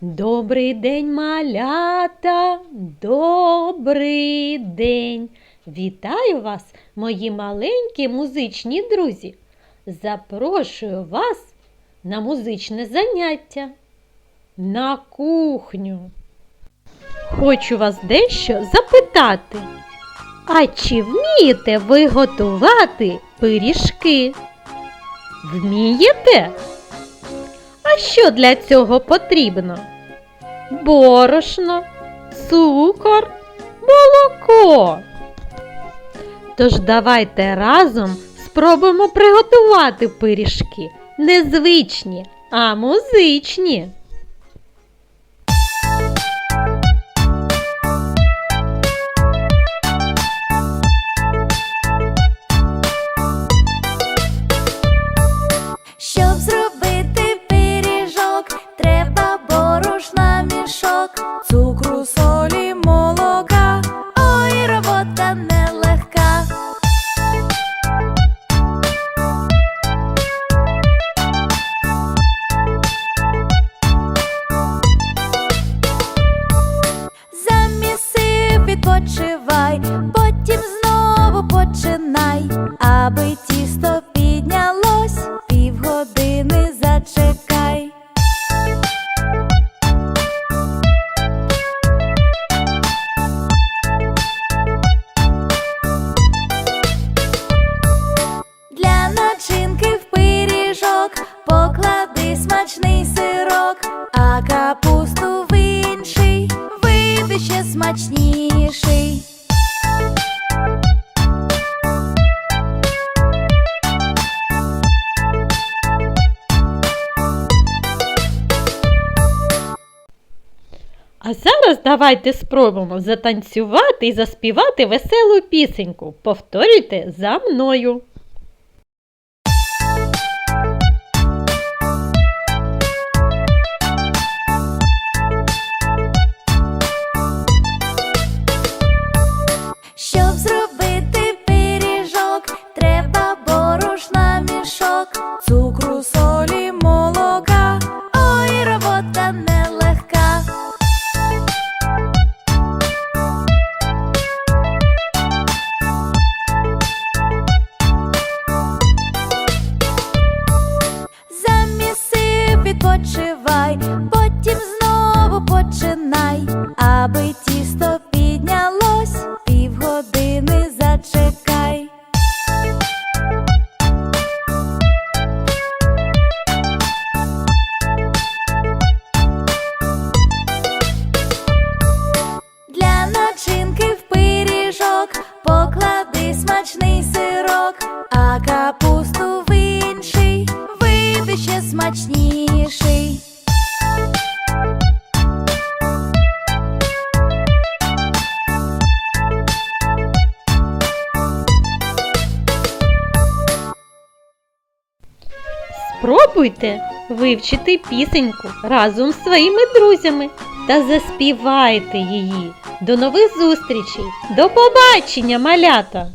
Добрий день, малята, добрий день. Вітаю вас, мої маленькі музичні друзі. Запрошую вас на музичне заняття на кухню. Хочу вас дещо запитати. А чи вмієте ви готувати пиріжки? Вмієте? А що для цього потрібно? Борошно, цукор, молоко. Тож давайте разом спробуємо приготувати пиріжки. Не звичні, а музичні. Відпочивай, потім знову починай, аби тісто піднялось, півгодини зачекай. Для начинки в пиріжок поклади смачний смачніший. А зараз давайте спробуємо затанцювати і заспівати веселу пісеньку. Повторюйте за мною. Смачний сирок, а капусту в інший вийде ще смачніший. Спробуйте вивчити пісеньку разом з своїми друзями та заспівайте її. До нових зустрічей! До побачення, малята!